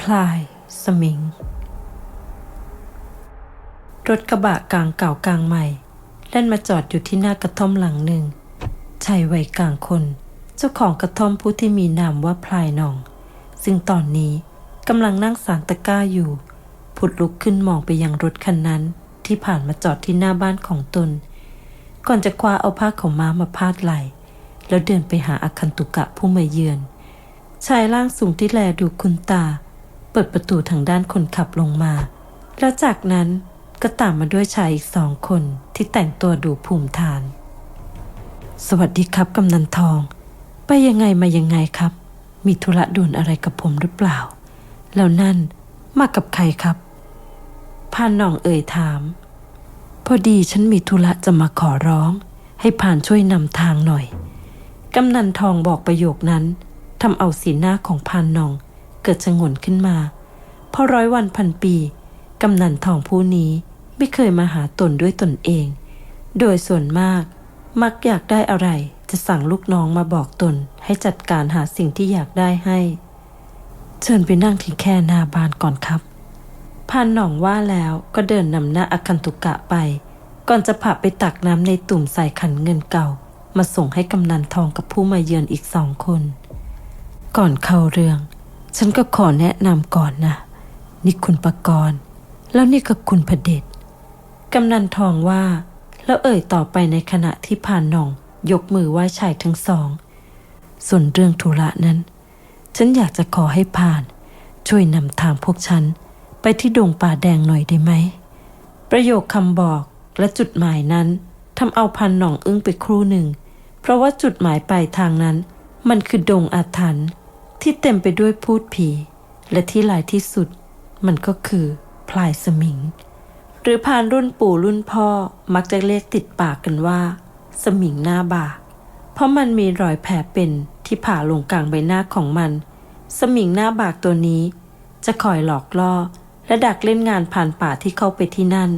พลาย สมิง รถกระบะกลางเก่ากลางใหม่แล่นมาจอดอยู่ที่หน้ากระท่อมหลังหนึ่งชายวัยกลางคน เจ้าของกระท่อมผู้ที่มีนามว่าพลายนอง ซึ่งตอนนี้กำลังนั่งสารตะกร้าอยู่ ผุดลุกขึ้นมองไปยังรถคันนั้นที่ผ่านมาจอดที่หน้าบ้านของตน ก่อนจะคว้าเอาผ้าของม้ามาพาดไหลแล้วเดินไปหาอาคันตุกะผู้มาเยือน ชายร่างสูงที่แลดูคุณตา เปิดประตูทางด้านคนขับลงมา แล้วจากนั้นก็ตามมาด้วยชายอีกสองคนที่แต่งตัวดูภูมิฐาน สวัสดีครับกำนันทอง ไปยังไงมายังไงครับ มีธุระด่วนอะไรกับผมหรือเปล่า แล้วนั่นมากับใครครับพานหน่องเอ่ยถาม พอดีฉันมีธุระจะมาขอร้อง ให้ผ่านช่วยนำทางหน่อย กำนันทองบอกประโยคนั้นทำเอาสีหน้าของพานหนอง เกิดชงนขึ้นมา เพราะร้อยวันพันปี กำนันทองผู้นี้ไม่เคยมาหาตนด้วยตนเอง โดยส่วนมาก มักอยากได้อะไรจะสั่งลูกน้องมาบอกตนให้จัดการหาสิ่งที่อยากได้ให้ เชิญไปนั่งที่แค่หน้าบานก่อนครับพานหน่องว่าแล้วก็เดินนำหน้าอาคันตุกะไป ก่อนจะพาไปตักน้ำในตุ่มใส่ขันเงินเก่า มาส่งให้กำนันทองกับผู้มาเยือนอีกสองคน ก่อนเข้าเรื่อง ฉันก็ขอแนะนำก่อนนะ นี่คุณประกรณ์ แล้วนี่ก็คุณพเดชกำนันทองว่า แล้วเอ่ยต่อไปในขณะที่ผ่านหน่อง ยกมือไหว้ชายทั้งสอง ส่วนเรื่องธุระนั้น ฉันอยากจะขอให้ผ่าน ช่วยนำทางพวกฉัน ไปที่ดงป่าแดงหน่อยได้ไหม ประโยคคำบอกและจุดหมายนั้นทำเอาพันหน่องอึ้งไปครู่หนึ่ง เพราะว่าจุดหมายปลายทางนั้น มันคือดงอาถรรพ์ ที่เต็มไปด้วยพูดผี และที่หลายที่สุด มันก็คือพลายสมิง หรือพานรุ่นปู่รุ่นพ่อมักจะเรียกติดปากกันว่า สมิงหน้าบาก เพราะมันมีรอยแผลเป็นที่ผ่าลงกลางใบหน้าของมัน สมิงหน้าบากตัวนี้ จะคอยหลอกล่อ และดักเล่นงานผ่านป่าที่เข้าไปที่นั่น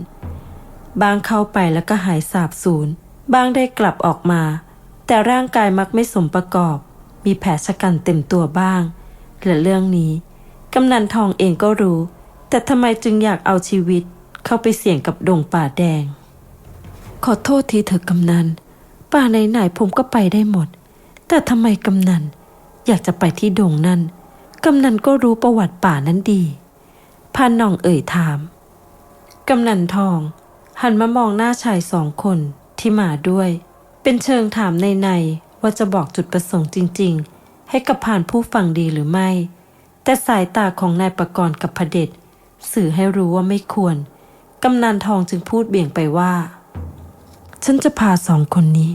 บางเข้าไปแล้วก็หายสาบสูญ บางได้กลับออกมา แต่ร่างกายมักไม่สมประกอบ มีแผลชะกันเต็มตัวบ้าง และเรื่องนี้กำนันทองเองก็รู้ แต่ทำไมจึงอยากเอาชีวิตเข้าไปเสี่ยงกับดงป่าแดง ขอโทษทีเถอะกำนัน ป่าไหนๆผมก็ไปได้หมด แต่ทำไมกำนันอยากจะไปที่ดงนั้นกำนันก็รู้ประวัติป่านั้นดีพานน่องเอ่ยถาม กำนันทอง หันมามองหน้าชายสองคนที่มาด้วย เป็นเชิงถามในในๆ ว่าจะบอกจุดประสงค์จริง ๆ ให้กับผ่านผู้ฟังดีหรือไม่ แต่สายตาของนายประกรณ์กับพระเดชสื่อให้รู้ว่าไม่ควร กำนันทองจึงพูดเบี่ยงไปว่า ฉันจะพาสองคนนี้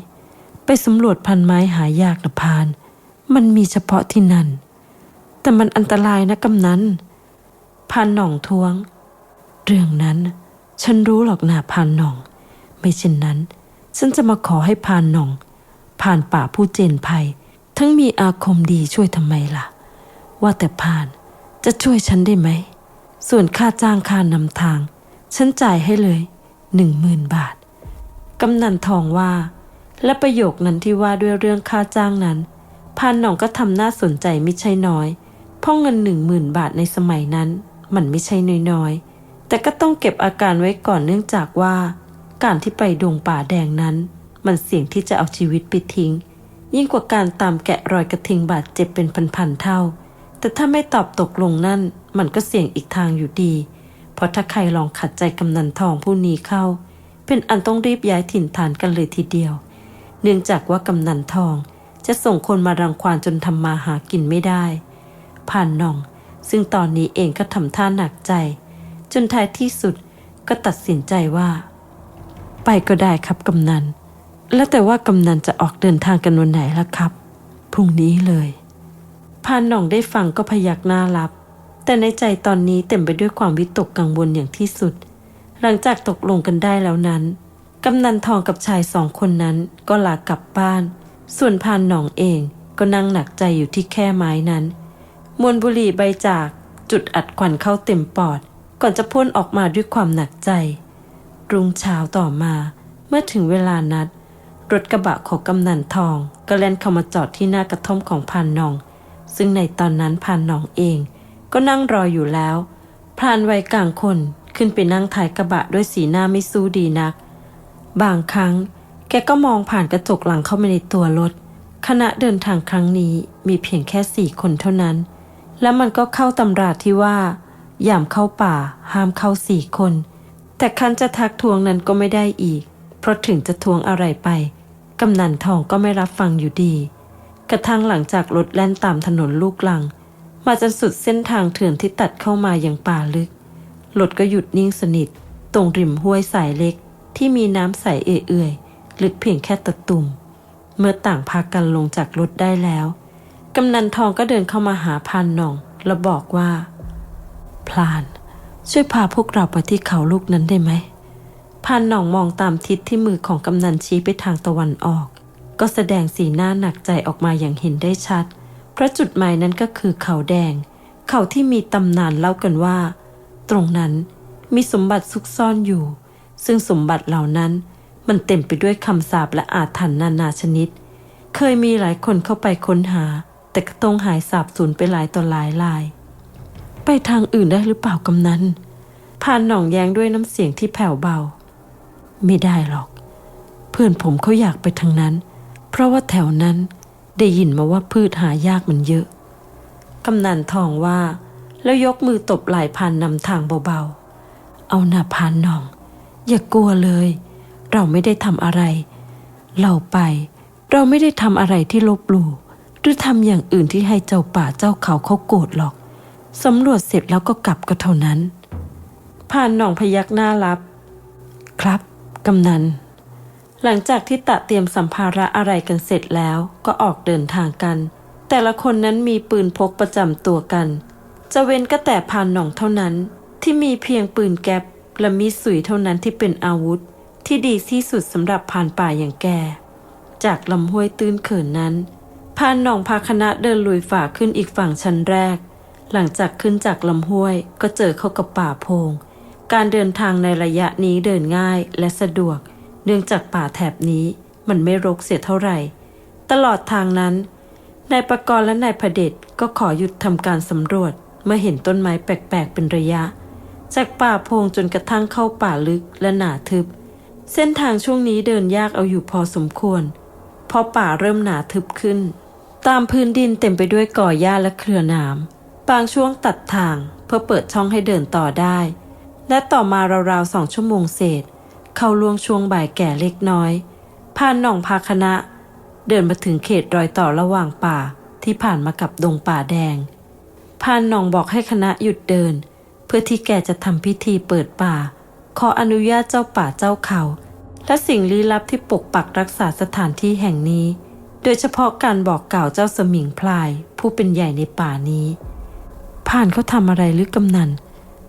ไปสำรวจพันไม้หายากนะพาน มันมีเฉพาะที่นั่น แต่มันอันตรายนะกำนันพานหน่องทวง เรื่องนั้น ฉันรู้หรอกนาพานหน่อง ไม่เช่นนั้น ฉันจะมาขอให้พานหน่อง ผ่านป่าผู้เจนภัย ทั้งมีอาคมดีช่วยทำไมล่ะ ว่าแต่พานจะช่วยฉันได้ไหม ส่วนค่าจ้างค่านำทาง ฉันจ่ายให้เลยหนึ่งหมื่นบาท กำนันทองว่า และประโยคนั้นที่ว่าด้วยเรื่องค่าจ้างนั้นพานหน่องก็ทำน่าสนใจไม่ใช่น้อย เพราะเงินหนึ่งหมื่นบาทในสมัยนั้น มันไม่ใช่น้อยๆ แต่ก็ต้องเก็บอาการไว้ก่อนเนื่องจากว่า การที่ไปดงป่าแดงนั้น มันเสี่ยงที่จะเอาชีวิตไปทิ้ง ยิ่งกว่าการตามแกะรอยกระทิงบาดเจ็บเป็นพันๆเท่า แต่ถ้าไม่ตอบตกลงนั่น มันก็เสี่ยงอีกทางอยู่ดี เพราะถ้าใครลองขัดใจกำนันทองผู้นี้เข้า เป็นอันต้องรีบย้ายถิ่นฐานกันเลยทีเดียว เนื่องจากว่ากำนันทองจะส่งคนมารังควานจนทำมาหากินไม่ได้ผ่านน่อง ซึ่งตอนนี้เองก็ทำท่าหนักใจ จนท้ายที่สุดก็ตัดสินใจว่า ไปก็ได้ครับกำนัน แล้วแต่ว่ากำนันจะออกเดินทางกันวันไหนล่ะครับ พรุ่งนี้เลยพานหน่องได้ฟังก็พยักหน้ารับ แต่ในใจตอนนี้เต็มไปด้วยความวิตกกังวลอย่างที่สุด หลังจากตกลงกันได้แล้วนั้น กำนันทองกับชายสองคนนั้นก็ลากลับบ้าน ส่วนพานหนองเองก็นั่งหนักใจอยู่ที่แค่ไม้นั้น มวลบุหรี่ใบจากจุดอัดควันเข้าเต็มปอด ก่อนจะพ่นออกมาด้วยความหนักใจ รุ่งเช้าต่อมา เมื่อถึงเวลานัด รถกระบะของกำนันทอง ก็แล่นเข้ามาจอดที่หน้ากระท่อมของพานนอง ซึ่งในตอนนั้นพานนองเอง ก็นั่งรออยู่แล้วพรานวัยกลางคนขึ้นไปนั่งท้ายกระบะด้วยสีหน้าไม่สู้ดีนัก บางครั้ง แกก็มองผ่านกระจกหลังเข้ามาในตัวรถขณะเดินทางครั้งนี้มีเพียงแค่สี่คนเท่านั้น และมันก็เข้าตำราที่ว่าอย่ามเข้าป่าห้ามเข้าสี่คน แต่คันจะทักทวงนั้นก็ไม่ได้อีก เพราะถึงจะทวงอะไรไป กำนันทองก็ไม่รับฟังอยู่ดี กระทั่งหลังจากรถแล่นตามถนนลูกลัง มาจนสุดเส้นทางเถื่อนที่ตัดเข้ามาอย่างป่าลึก รถก็หยุดนิ่งสนิท ตรงริมห้วยสายเล็กที่มีน้ำใสเอื่อยๆลึกเพียงแค่ตะตุ่ม เมื่อต่างพากันลงจากรถได้แล้ว กำนันทองก็เดินเข้ามาหาพานน่อง แล้วบอกว่า พลาน ช่วยพาพวกเราไปที่เขาลูกนั้นได้ไหม พานหน่องมองตามทิศที่มือของกำนันชี้ไปทางตะวันออก ก็แสดงสีหน้าหนักใจออกมาอย่างเห็นได้ชัด เพราะจุดหมายนั้นก็คือเขาแดง เขาที่มีตำนานเล่ากันว่า ตรงนั้นมีสมบัติซุกซ่อนอยู่ ซึ่งสมบัติเหล่านั้นมันเต็มไปด้วยคำสาปและอาถรรพ์นานาชนิด เคยมีหลายคนเข้าไปค้นหา แต่ก็ต้องหายสาบสูญไปหลายต่อหลายลาย ไปทางอื่นได้หรือเปล่ากำนันพานหน่องแย้งด้วยน้ำเสียงที่แผ่วเบา ไม่ได้หรอก เพื่อนผมเขาอยากไปทางนั้น เพราะว่าแถวนั้นได้ยินมาว่าพืชหายากมันเยอะ กำนันทองว่า แล้วยกมือตบไหล่พานนำทางเบาๆ เอาหน้าพานนอง อย่ากลัวเลย เราไม่ได้ทำอะไร เราไป เราไม่ได้ทำอะไรที่ลบหลู่หรือทำอย่างอื่นที่ให้เจ้าป่าเจ้าเขาเขาโกรธหรอกสำรวจเสร็จแล้วก็กลับก็เท่านั้นพานหน่องพยักหน้ารับ ครับ กำนัน หลังจากที่ตะเตรียมสัมภาระอะไรกันเสร็จแล้วก็ออกเดินทางกัน แต่ละคนนั้นมีปืนพกประจำตัวกัน จะเว้นก็แต่พานหน่องเท่านั้น ที่มีเพียงปืนแก๊ปและมีดสุยเท่านั้นที่เป็นอาวุธ ที่ดีที่สุดสำหรับพานป่าอย่างแก จากลำห้วยตื้นเขินนั้นพานหน่องพาคณะเดินลุยฝ่าขึ้นอีกฝั่งชั้นแรก หลังจากขึ้นจากลำห้วยก็เจอเข้ากับป่าโพง การเดินทางในระยะนี้เดินง่ายและสะดวก เนื่องจากป่าแถบนี้มันไม่รกเสียเท่าไหร่ ตลอดทางนั้นนายประกรณ์และนายพเดชก็ขอหยุดทำการสำรวจ เมื่อเห็นต้นไม้แปลกๆเป็นระยะ จากป่าพงจนกระทั่งเข้าป่าลึกและหนาทึบ เส้นทางช่วงนี้เดินยากเอาอยู่พอสมควร เพราะป่าเริ่มหนาทึบขึ้น ตามพื้นดินเต็มไปด้วยก่อหญ้าและเครือหนามบางช่วงตัดทางเพื่อเปิดช่องให้เดินต่อได้ และต่อมาราวๆสองชั่วโมงเศษ เขาลวงช่วงบ่ายแก่เล็กน้อยพานหนองพาคณะ เดินมาถึงเขตรอยต่อระหว่างป่าที่ผ่านมากับดงป่าแดงพานหนองบอกให้คณะหยุดเดิน เพื่อที่แกจะทำพิธีเปิดป่า ขออนุญาตเจ้าป่าเจ้าเขา และสิ่งลี้ลับที่ปกปักรักษาสถานที่แห่งนี้ โดยเฉพาะการบอกกล่าวเจ้าสมิงพลาย ผู้เป็นใหญ่ในป่านี้ ผ่านเขาทำอะไรหรือกำนัน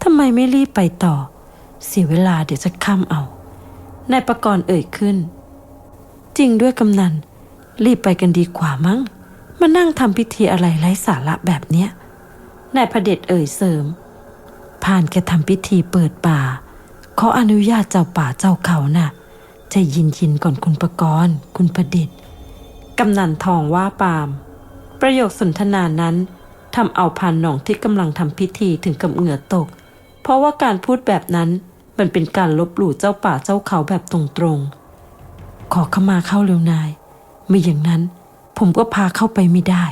ทำไมไม่รีบไปต่อ เสียเวลาเดี๋ยวจะค่ำเอา นายประกรณ์เอ่ยขึ้น จริงด้วยกำนัน รีบไปกันดีกว่ามั้ง มานั่งทำพิธีอะไรไร้สาระแบบเนี้ย นายพระเดชเอ่ยเสริม ผ่านแกทำพิธีเปิดป่า ขออนุญาตเจ้าป่าเจ้าเขาน่ะใจยินยินก่อนคุณประกรณ์คุณประดิษฐ์กำนันทองว่าปาม ประโยคสนทนานั้นทำเอาพานหน่องที่กำลังทำพิธีถึงกับเหงื่อตก เพราะว่าการพูดแบบนั้นมันเป็นการลบหลู่เจ้าป่าเจ้าเขาแบบตรงๆ ขอเข้ามาเข้าเร็วนาย ไม่อย่างนั้นผมก็พาเข้าไปไม่ได้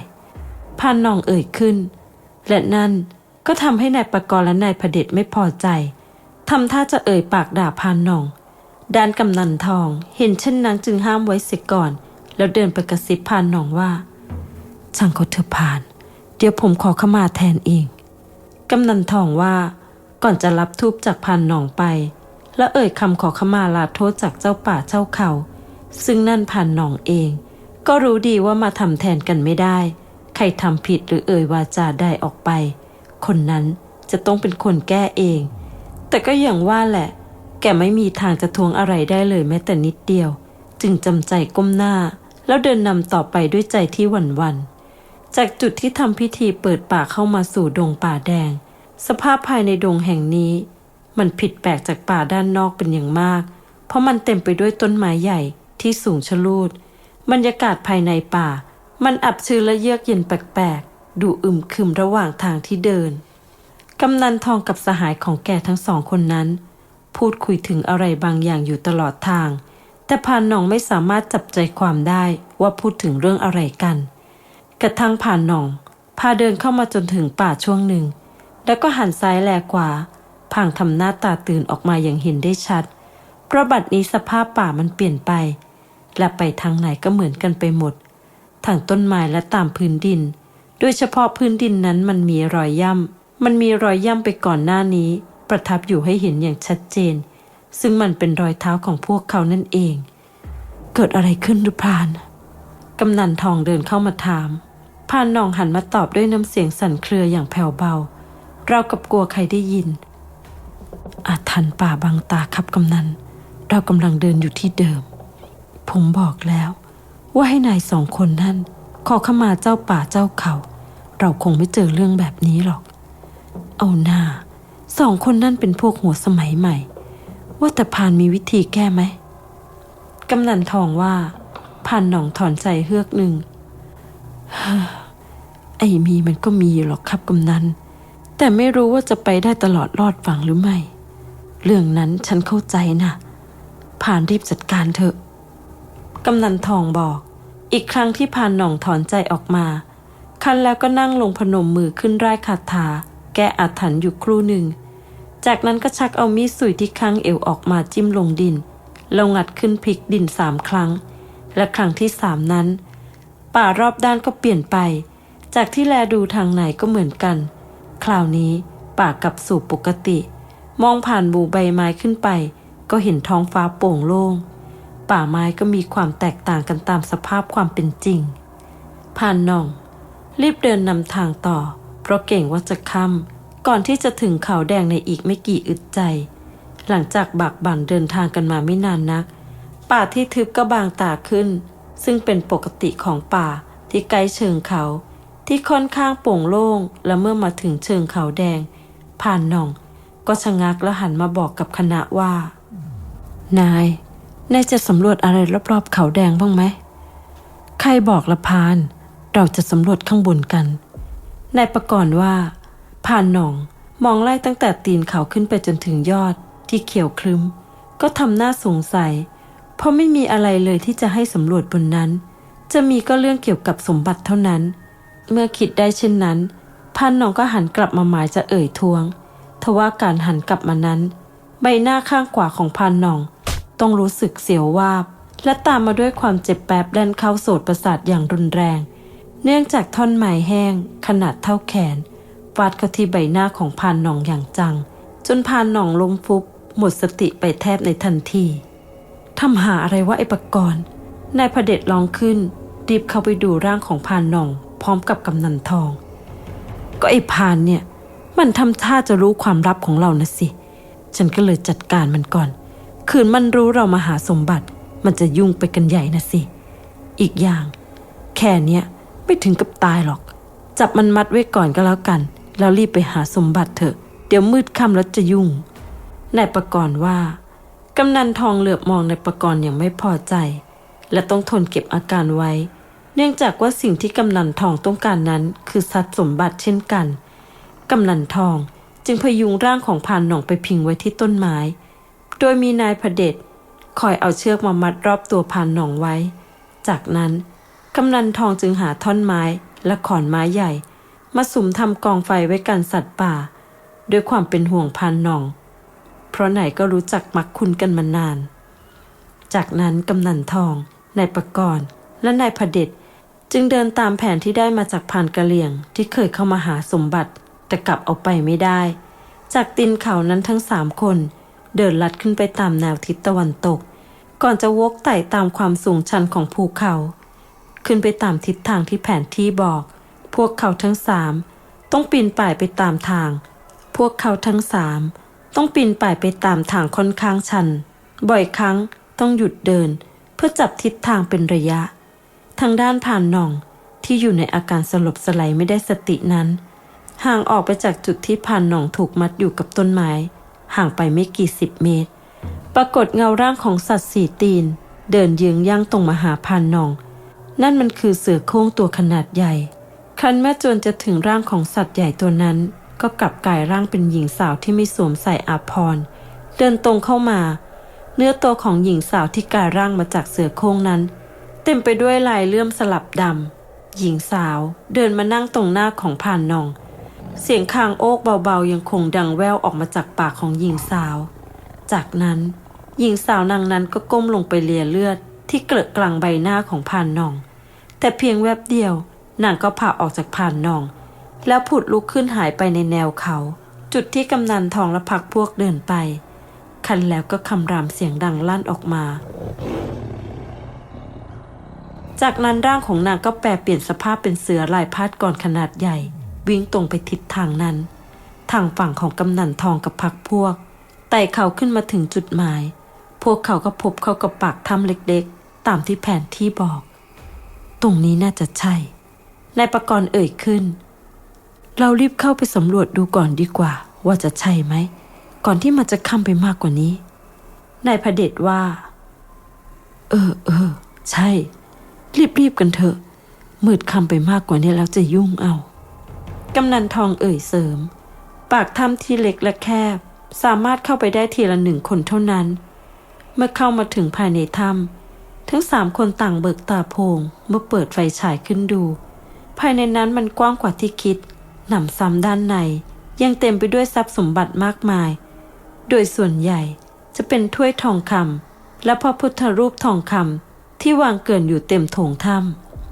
พานนองเอ่ยขึ้น และนั่นก็ทำให้นายประกรณ์และนายพเดชไม่พอใจทำท่าจะเอ่ยปากด่าพานนอง ด้านกำนันทองเห็นเช่นนั้นจึงห้ามไว้เสียก่อน แล้วเดินไปกระซิบพานนองว่าช่างเขาเถอะพาน เดี๋ยวผมขอขมาแทนเองกำนันทองว่า ก่อนจะรับทูบจากพานหน่องไป และเอ่ยคำขอขมาลาโทษจากเจ้าป่าเจ้าเขา ซึ่งนั่นพานหน่องเอง ก็รู้ดีว่ามาทำแทนกันไม่ได้ ใครทำผิดหรือเอ่ยวาจาใดออกไป คนนั้นจะต้องเป็นคนแก้เอง แต่ก็อย่างว่าแหละ แกไม่มีทางจะทวงอะไรได้เลยแม้แต่นิดเดียว จึงจำใจก้มหน้า แล้วเดินนำต่อไปด้วยใจที่หวั่นหวันจากจุดที่ทำพิธีเปิดป่าเข้ามาสู่ดงป่าแดง สภาพภายในดงแห่งนี้ มันผิดแปลกจากป่าด้านนอกเป็นอย่างมาก เพราะมันเต็มไปด้วยต้นไม้ใหญ่ที่สูงชะลูด บรรยากาศภายในป่า มันอับชื้นและเยือกเย็นแปลกๆ ดูอึมครึมระหว่างทางที่เดิน กำนันทองกับสหายของแกทั้งสองคนนั้น พูดคุยถึงอะไรบางอย่างอยู่ตลอดทาง แต่พานหนองไม่สามารถจับใจความได้ว่าพูดถึงเรื่องอะไรกัน กระทั่งผ่านหนอง พาเดินเข้ามาจนถึงป่าช่วงหนึ่ง แล้วก็หันซ้ายแลขวาพางทำหน้าตาตื่นออกมาอย่างเห็นได้ชัด เพราะบัดนี้สภาพป่ามันเปลี่ยนไป และไปทางไหนก็เหมือนกันไปหมดทั้งต้นไม้และตามพื้นดิน โดยเฉพาะพื้นดินนั้นมันมีรอยย่ำ มันมีรอยย่ำไปก่อนหน้านี้ ประทับอยู่ให้เห็นอย่างชัดเจน ซึ่งมันเป็นรอยเท้าของพวกเขานั่นเอง เกิดอะไรขึ้นหรือพานกำนันทองเดินเข้ามาถามพานนองหันมาตอบด้วยน้ำเสียงสั่นเครืออย่างแผ่วเบา เรากับกลัวใครได้ยิน อาถรรพ์ป่าบางตาครับกำนัน เรากำลังเดินอยู่ที่เดิม ผมบอกแล้ว ว่าให้นายสองคนนั่น ขอขมาเจ้าป่าเจ้าเขา เราคงไม่เจอเรื่องแบบนี้หรอก เอาหน้าสองคนนั่นเป็นพวกหัวสมัยใหม่ ว่าแต่พานมีวิธีแก้ไหมกำนันทองว่าพานหนองถอนใจเฮือกหนึ่งไอ้มีมันก็มีหรอกครับกำนัน แต่ไม่รู้ว่าจะไปได้ตลอดรอดฝั่งหรือไม่ เรื่องนั้นฉันเข้าใจนะผ่านรีบจัดการเถอะ กำนันทองบอก อีกครั้งที่พานหน่องถอนใจออกมา คันแล้วก็นั่งลงพนมมือขึ้นไร่ายคาถา แก้อาถรรพ์อยู่ครู่หนึ่ง จากนั้นก็ชักเอามีดสุยที่ข้างเอวออกมาจิ้มลงดินแล้วงัดขึ้นพลิกดินสามครั้ง และครั้งที่สามนั้น ป่ารอบด้านก็เปลี่ยนไป จากที่แลดูทางไหนก็เหมือนกัน คราวนี้ป่ากลับสู่ปกติ มองผ่านหมู่ใบไม้ขึ้นไป ก็เห็นท้องฟ้าโปร่งโล่ง ป่าไม้ก็มีความแตกต่างกันตามสภาพความเป็นจริง ผ่านน่อง รีบเดินนำทางต่อ เพราะเก่งว่าจะค่ำก่อนที่จะถึงเขาแดงในอีกไม่กี่อึดใจ หลังจากบากบั่นเดินทางกันมาไม่นานนัก ป่าที่ทึบก็บางตาขึ้น ซึ่งเป็นปกติของป่าที่ใกล้เชิงเขา ที่ค่อนข้างโปร่งโล่ง และเมื่อมาถึงเชิงเขาแดง ผ่านหน่อง ก็ชะงักแล้วหันมาบอกกับคณะว่า นาย นายจะสำรวจอะไรรอบๆเขาแดงบ้างไหม ใครบอกละพาน เราจะสำรวจข้างบนกัน นายประกรณ์ว่า ผ่านหนองมองไล่ตั้งแต่ตีนเขาขึ้นไปจนถึงยอดที่เขียวครึ้ม ก็ทำหน้าสงสัย เพราะไม่มีอะไรเลยที่จะให้สำรวจบนนั้น จะมีก็เรื่องเกี่ยวกับสมบัติเท่านั้น เมื่อคิดได้เช่นนั้นพันนองก็หันกลับมาหมายจะเอ่ยทวง ทว่าการหันกลับมานั้น ใบหน้าข้างขวาของพันนอง ต้องรู้สึกเสียววาบ และตามมาด้วยความเจ็บแปบแล่นเข้าโสดประสาทอย่างรุนแรง เนื่องจากท่อนไม้แห้ง ขนาดเท่าแขนฟาดเข้าที่ใบหน้าของพานหนองอย่างจัง จนพานหนองล้มฟุบ หมดสติไปแทบในทันทีทำหาอะไรวะไอ้ปกรณ์นายพเดชร้องขึ้นรีบเข้าไปดูร่างของพานหนอง พร้อมกับกำนันทอง ก็ไอ้พานเนี่ย มันทำท่าจะรู้ความลับของเรานะสิ ฉันก็เลยจัดการมันก่อน คืนมันรู้เรามาหาสมบัติ มันจะยุ่งไปกันใหญ่นะสิ อีกอย่าง แค่เนี้ยไม่ถึงกับตายหรอก จับมันมัดไว้ก่อนก็แล้วกัน แล้วรีบไปหาสมบัติเถอะ เดี๋ยวมืดค่ำแล้วจะยุ่ง นายประกรณ์ว่ากำนันทองเหลือบมองนายประกรณ์อย่างไม่พอใจ และต้องทนเก็บอาการไว้ เนื่องจากว่าสิ่งที่กำนันทองต้องการนั้น คือทรัพย์สมบัติเช่นกัน กำนันทองจึงพยุงร่างของพานหน่องไปพิงไว้ที่ต้นไม้ โดยมีนายพระเดชคอยเอาเชือกมามัดรอบตัวพานหน่องไว้ จากนั้นกำนันทองจึงหาท่อนไม้และขอนไม้ใหญ่ มาสุมทำกองไฟไว้กันสัตว์ป่า ด้วยความเป็นห่วงพานหน่อง เพราะไหนก็รู้จักมักคุ้นกันมานาน จากนั้นกำนันทองนายประกรณ์และนายพระเดช จึงเดินตามแผนที่ได้มาจากพานกะเหลี่ยงที่เคยเข้ามาหาสมบัติ แต่กลับเอาไปไม่ได้ จากตินเขานั้นทั้งสามคน เดินลัดขึ้นไปตามแนวทิศตะวันตก ก่อนจะวกไต่ตามความสูงชันของภูเขา ขึ้นไปตามทิศทางที่แผนที่บอก พวกเขาทั้งสามต้องปีนป่ายไปตามทาง พวกเขาทั้งสามต้องปีนป่ายไปตามทางค่อนข้างชัน บ่อยครั้งต้องหยุดเดิน เพื่อจับทิศทางเป็นระยะ ทางด้านผ่านหน่องที่อยู่ในอาการสลบสลายไม่ได้สตินั้น ห่างออกไปจากจุดที่ผ่านหน่องถูกมัดอยู่กับต้นไม้ ห่างไปไม่กี่สิบเมตร ปรากฏเงาร่างของสัตว์สี่ตีน เดินยืงย่างตรงมาหาผ่านหน่อง นั่นมันคือเสือโคร่งตัวขนาดใหญ่ ครั้นแม่จวนจะถึงร่างของสัตว์ใหญ่ตัวนั้น ก็กลับกลายร่างเป็นหญิงสาวที่ไม่สวมใส่อาภรณ์เดินตรงเข้ามา เนื้อตัวของหญิงสาวที่กลายร่างมาจากเสือโคร่งนั้น ต็มไปด้วยลายเลื่อมสลับดำหญิงสาวเดินมานั่งตรงหน้าของผ่านนอง เสียงคางโอกเบาๆยังคงดังแว่วออกมาจากปากของหญิงสาว จากนั้น หญิงสาวนางนั้นก็ก้มลงไปเลียเลือดที่เกลอะกลางใบหน้าของผ่านนอง แต่เพียงแวบเดียวนางก็ผ่าออกจากผ่านนอง แล้วผุดลุกขึ้นหายไปในแนวเขา จุดที่กำนันทองและพักพวกเดินไป คันแล้วก็คำรามเสียงดังลั่นออกมา จากนั้นร่างของนางก็แปลเปลี่ยนสภาพเป็นเสือลายพาดก่อนขนาดใหญ่ วิ่งตรงไปทิศทางนั้น ทางฝั่งของกำนันทองกับพักพวกไต่เขาขึ้นมาถึงจุดหมาย พวกเขาก็พบเข้ากับปากถ้ำเล็กๆ ตามที่แผนที่บอก ตรงนี้น่าจะใช่นายประกรณ์เอ่ยขึ้น เรารีบเข้าไปสำรวจดูก่อนดีกว่า ว่าจะใช่ไหม ก่อนที่มันจะค่ำไปมากกว่านี้นายพระเดชว่า เออเออใช่ รีบๆกันเถอะ มืดคำไปมากกว่านี้แล้วจะยุ่งเอา กำนันทองเอ่ยเสริม ปากถ้ำที่เล็กและแคบ สามารถเข้าไปได้ทีละหนึ่งคนเท่านั้น เมื่อเข้ามาถึงภายในถ้ำทั้งสามคนต่างเบิกตาโพง เมื่อเปิดไฟฉายขึ้นดู ภายในนั้นมันกว้างกว่าที่คิดหนำซ้ำด้านใน ยังเต็มไปด้วยทรัพย์สมบัติมากมาย โดยส่วนใหญ่จะเป็นถ้วยทองคำและพระพุทธรูปทองคำ ที่วางเกลื่อนอยู่เต็มโถงถ้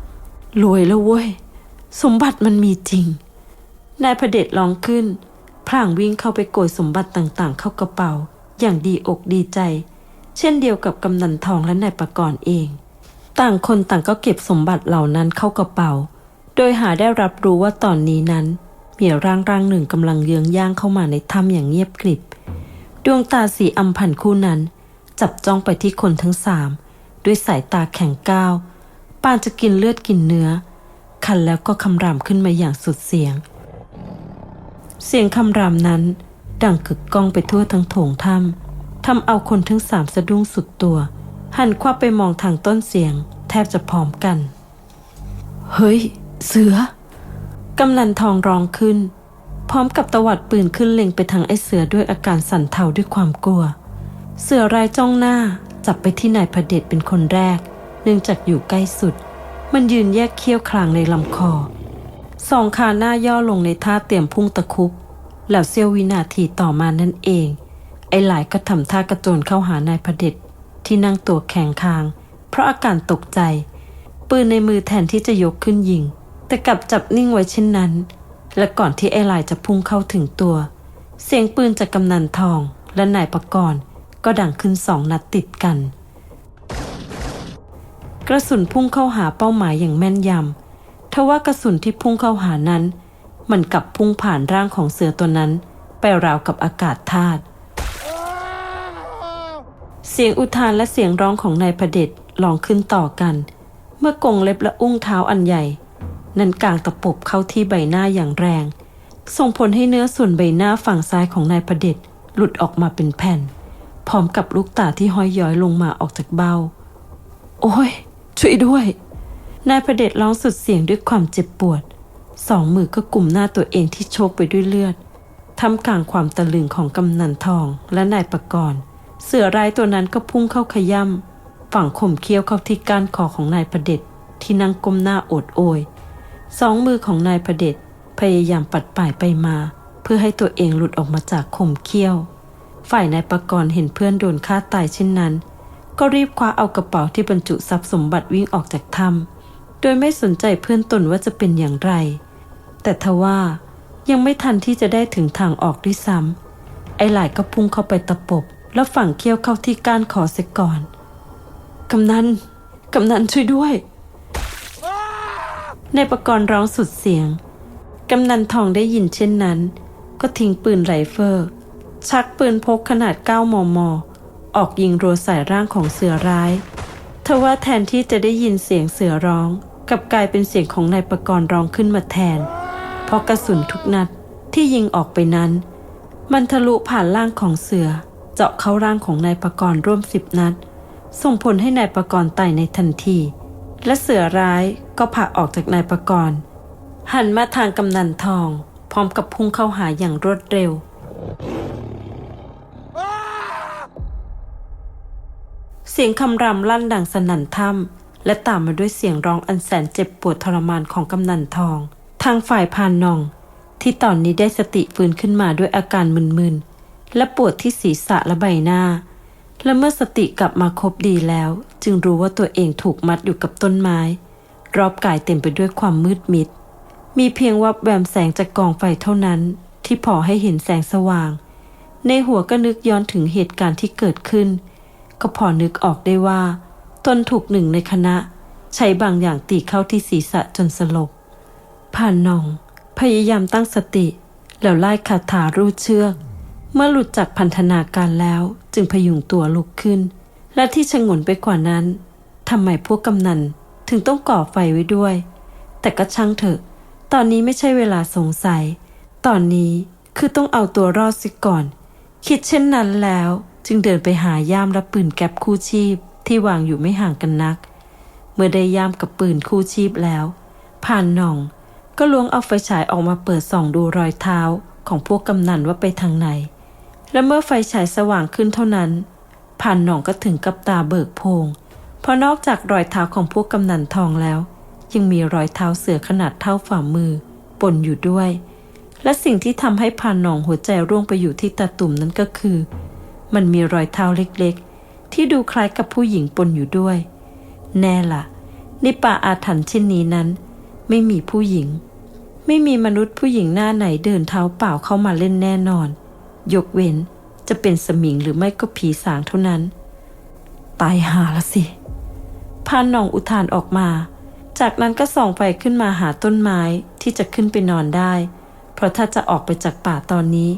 ำรวยแล้วเว้ย สมบัติมันมีจริง นายพระเดชร้องขึ้น พลางวิ่งเข้าไปโกยสมบัติต่างๆ เข้ากระเป๋า อย่างดีอกดีใจ เช่นเดียวกับกำนันทองและนายประกรณ์เอง ต่างคนต่างก็เก็บสมบัติเหล่านั้นเข้ากระเป๋า โดยหาได้รับรู้ว่าตอนนี้นั้นมีร่างร่างหนึ่งกำลังเยื้องย่างเข้ามาในถ้ำอย่างเงียบกริบ ดวงตาสีอำพันคู่นั้น จับจ้องไปที่คนทั้งสาม ด้วยสายตาแข็งก้าวปานจะกินเลือดกินเนื้อ คันแล้วก็คำรามขึ้นมาอย่างสุดเสียง เสียงคำรามนั้น ดังกึกก้องไปทั่วทั้งโถงถ้ำทำเอาคนทั้งสามสะดุ้งสุดตัว หันควับไปมองทางต้นเสียง แทบจะพร้อมกัน เฮ้ย เสือกำนันทองร้องขึ้น พร้อมกับตวัดปืนขึ้นเล็งไปทางไอ้เสือด้วยอาการสั่นเทาด้วยความกลัว เสือรายจ้องหน้า จับไปที่นายพระเดชเป็นคนแรก เนื่องจากอยู่ใกล้สุด มันยืนแยกเขี้ยวคลางในลำคอ สองขาหน้าย่อลงในท่าเตรียมพุ่งตะคุบ แล้วเสี้ยววินาทีต่อมานั่นเอง ไอ้หลายก็ทำท่ากระโจนเข้าหานายพระเดชที่นั่งตัวแข็งคาง เพราะอาการตกใจ ปืนในมือแทนที่จะยกขึ้นยิง แต่กลับจับนิ่งไว้เช่นนั้น และก่อนที่ไอ้หลายจะพุ่งเข้าถึงตัว เสียงปืนจากกำนันทองและนายประกรณ์ ก็ดังขึ้นสองนัดติดกัน กระสุนพุ่งเข้าหาเป้าหมายอย่างแม่นยำทว่ากระสุนที่พุ่งเข้าหานั้น มันกลับพุ่งผ่านร่างของเสือตัวนั้น ไปราวกับอากาศธาตุเสียงอุทานและเสียงร้องของนายพเดชลองขึ้นต่อกัน เมื่อกงเล็บและอุ้งเท้าอันใหญ่ นั้นกลางตะปบเข้าที่ใบหน้าอย่างแรง ส่งผลให้เนื้อส่วนใบหน้าฝั่งซ้ายของนายพเดชหลุดออกมาเป็นแผ่น พร้อมกับลูกตาที่ห้อยย้อยลงมาออกจากเบ้า โอ้ย ช่วยด้วย นายพระเดชร้องสุดเสียงด้วยความเจ็บปวด สองมือก็กลุ่มหน้าตัวเองที่โชกไปด้วยเลือดทำกลางความตะลึงของกำนันทองและนายประกรณ์เสือร้ายตัวนั้นก็พุ่งเข้าขย่ำฝั่งข่มเคี้ยวเข้าที่ก้านคอของนายประเดชที่นั่งก้มหน้าโอดโอย สองมือของนายประเดชพยายามปัดป่ายไปมา เพื่อให้ตัวเองหลุดออกมาจากข่มเคี้ยว ฝ่ายนายประกรณ์เห็นเพื่อนโดนฆ่าตายเช่นนั้น ก็รีบคว้าเอากระเป๋าที่บรรจุทรัพย์สมบัติวิ่งออกจากถ้ำโดยไม่สนใจเพื่อนตนว่าจะเป็นอย่างไร แต่ทว่ายังไม่ทันที่จะได้ถึงทางออกด้วยซ้ำไอ้หลายก็พุ่งเข้าไปตะปบ แล้วฝังเขี้ยวเข้าที่ก้านคอเสียก่อนกำนันกำนันช่วยด้วยในประกรณ์ร้องสุดเสียง กำนันทองได้ยินเช่นนั้น ก็ทิ้งปืนไรเฟิล ชักปืนพกขนาด 9 มม ออกยิงรัวใส่ร่างของเสือร้ายทว่าแทนที่จะได้ยินเสียงเสือร้อง กับกลายเป็นเสียงของนายประกรณ์ร้องขึ้นมาแทน เพราะกระสุนทุกนัดที่ยิงออกไปนั้น มันทะลุผ่านร่างของเสือ เจาะเข้าร่างของนายประกรณ์ร่วมสิบนัด ส่งผลให้นายประกรณ์ตายในทันที และเสือร้ายก็ผ่าออกจากนายประกรณ์หันมาทางกำนันทอง พร้อมกับพุ่งเข้าหาอย่างรวดเร็ว สียงคำรามลั่นดังสนั่นถ้ำและตามมาด้วยเสียงร้องอันแสนเจ็บปวดทรมานของกำนันทอง ทางฝ่ายพานนอง ที่ตอนนี้ได้สติฟื้นขึ้นมาด้วยอาการมึนๆ และปวดที่ศีรษะและใบหน้า และเมื่อสติกลับมาครบดีแล้ว จึงรู้ว่าตัวเองถูกมัดอยู่กับต้นไม้ รอบกายเต็มไปด้วยความมืดมิด มีเพียงวับแวมแสงจากกองไฟเท่านั้น ที่พอให้เห็นแสงสว่าง ในหัวก็นึกย้อนถึงเหตุการณ์ที่เกิดขึ้น ก็พอนึกออกได้ว่า ตนถูกหนึ่งในคณะ ใช้บางอย่างตีเข้าที่ศีรษะจนสลบผ่านนอง พยายามตั้งสติ แล้วไล่คาถารูดเชือก เมื่อหลุดจากพันธนาการแล้วจึงพยุงตัวลุกขึ้น และที่ชงนไปกว่านั้นทำไมพวกกำนันถึงต้องก่อไฟไว้ด้วย แต่ก็ช่างเถอะ ตอนนี้ไม่ใช่เวลาสงสัย ตอนนี้คือต้องเอาตัวรอดสิก่อน คิดเช่นนั้นแล้ว จึงเดินไปหาย่ามและปืนแก๊ปคู่ชีพที่วางอยู่ไม่ห่างกันนัก เมื่อได้ย่ามกับปืนคู่ชีพแล้ว ผ่านหน่อง ก็ล้วงเอาไฟฉายออกมาเปิดส่องดูรอยเท้าของพวกกำนันว่าไปทางไหน และเมื่อไฟฉายสว่างขึ้นเท่านั้น ผ่านหน่องก็ถึงกับตาเบิกโพงเพราะนอกจากรอยเท้าของพวกกำนันทองแล้ว ยังมีรอยเท้าเสือขนาดเท่าฝ่ามือปนอยู่ด้วย และสิ่งที่ทำให้ผ่านหน่องหัวใจร่วงไปอยู่ที่ตาตุ่มนั้นก็คือ มันมีรอยเท้าเล็กๆ ที่ดูคล้ายกับผู้หญิงปนอยู่ด้วย แน่ละ่ะ ในป่าอาถรรพ์เช่นนี้นั้น ไม่มีผู้หญิง ไม่มีมนุษย์ผู้หญิงหน้าไหนเดินเท้าเปล่าเข้ามาเล่นแน่นอน ยกเว้นจะเป็นสมิงหรือไม่ก็ผีสางเท่านั้น ตายหาละสิพานหน่องอุทานออกมา จากนั้นก็ส่องไฟขึ้นมาหาต้นไม้ที่จะขึ้นไปนอนได้ เพราะถ้าจะออกไปจากป่าตอนนี้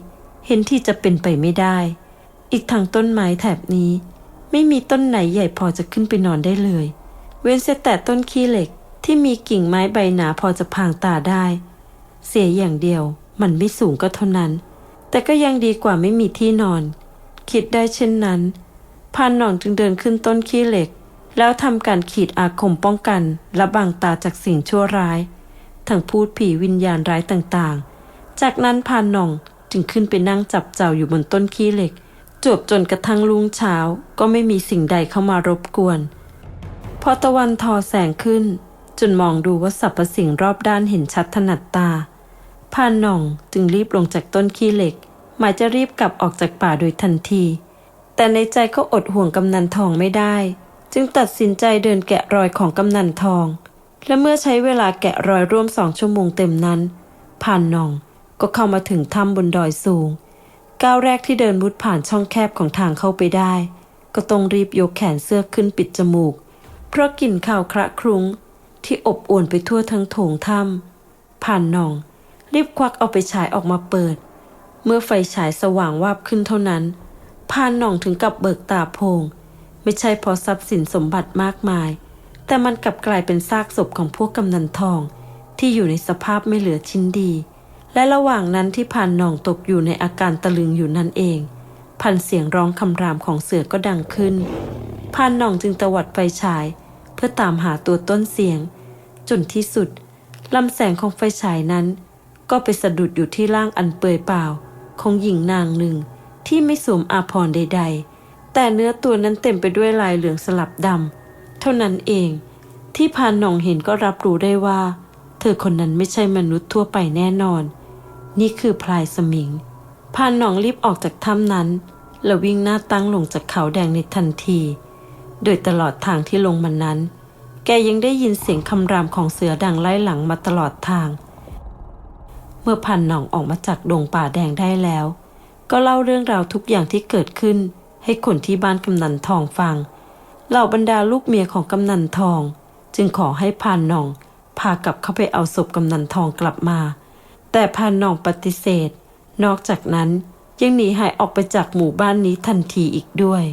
เห็นที่จะเป็นไปไม่ได้ อีกทางต้นไม้แถบนี้ ไม่มีต้นไหนใหญ่พอจะขึ้นไปนอนได้เลย เว้นเสียแต่ต้นขี้เหล็กที่มีกิ่งไม้ใบหนาพอจะพางตาได้ เสียอย่างเดียวมันไม่สูงก็เท่านั้น แต่ก็ยังดีกว่าไม่มีที่นอน คิดได้เช่นนั้นพานหน่องจึงเดินขึ้นต้นขี้เหล็ก แล้วทำการขีดอาคมป้องกัน และบังตาจากสิ่งชั่วร้าย ทั้งพูดผีวิญญาณร้ายต่างๆ จากนั้นพานหน่องจึงขึ้นไปนั่งจับเจ้าอยู่บนต้นขี้เหล็ก จวบจนกระทั่งลุงเช้าก็ไม่มีสิ่งใดเข้ามารบกวน พอตะวันทอแสงขึ้น จนมองดูว่าสรรพสิ่งรอบด้านเห็นชัดถนัดตาพานหน่องจึงรีบลงจากต้นขี้เหล็ก หมายจะรีบกลับออกจากป่าโดยทันที แต่ในใจก็อดห่วงกำนันทองไม่ได้ จึงตัดสินใจเดินแกะรอยของกำนันทอง และเมื่อใช้เวลาแกะรอยร่วมสองชั่วโมงเต็มนั้นพานหน่องก็เข้ามาถึงถ้ำบนดอยสูง ก้าวแรกที่เดินมุดผ่านช่องแคบของทางเข้าไปได้ ก็ต้องรีบยกแขนเสื้อขึ้นปิดจมูก เพราะกลิ่นข่าวคระครุ้ง ที่อบอวนไปทั่วทั้งโถงถ้ำผ่านหน่อง รีบควักเอาไปฉายออกมาเปิด เมื่อไฟฉายสว่างวาบขึ้นเท่านั้นพานหน่องถึงกับเบิกตาโพง ไม่ใช่เพราะทรัพย์สินสมบัติมากมาย แต่มันกลับกลายเป็นซากศพของพวกกำนันทอง ที่อยู่ในสภาพไม่เหลือชิ้นดี และระหว่างนั้นที่พานหน่องตกอยู่ในอาการตะลึงอยู่นั่นเอง พันเสียงร้องคำรามของเสือก็ดังขึ้นพานหน่องจึงตวัดไฟฉาย เพื่อตามหาตัวต้นเสียง จนที่สุดลำแสงของไฟฉายนั้น ก็ไปสะดุดอยู่ที่ร่างอันเปื่อยเปล่า ของหญิงนางหนึ่งที่ไม่สวมอาภรณ์ใด ๆ แต่เนื้อตัวนั้นเต็มไปด้วยลายเหลืองสลับดำเท่านั้นเอง ที่พานหน่องเห็นก็รับรู้ได้ว่า เธอคนนั้นไม่ใช่มนุษย์ทั่วไปแน่นอน นี่คือพลายสมิงพานหนองรีบออกจากถ้ำนั้น แล้ววิ่งหน้าตั้งลงจากเขาแดงในทันที โดยตลอดทางที่ลงมานั้น แกยังได้ยินเสียงคำรามของเสือดังไล่หลังมาตลอดทาง เมื่อพันหนองออกมาจากดงป่าแดงได้แล้ว ก็เล่าเรื่องราวทุกอย่างที่เกิดขึ้น ให้คนที่บ้านกำนันทองฟัง เหล่าบรรดาลูกเมียของกำนันทอง จึงขอให้พานหนอง พากลับเข้าไปเอาศพกำนันทองกลับมา แต่พานนองปฏิเสธ นอกจากนั้นยังหนีหายออกไปจากหมู่บ้านนี้ทันทีอีกด้วย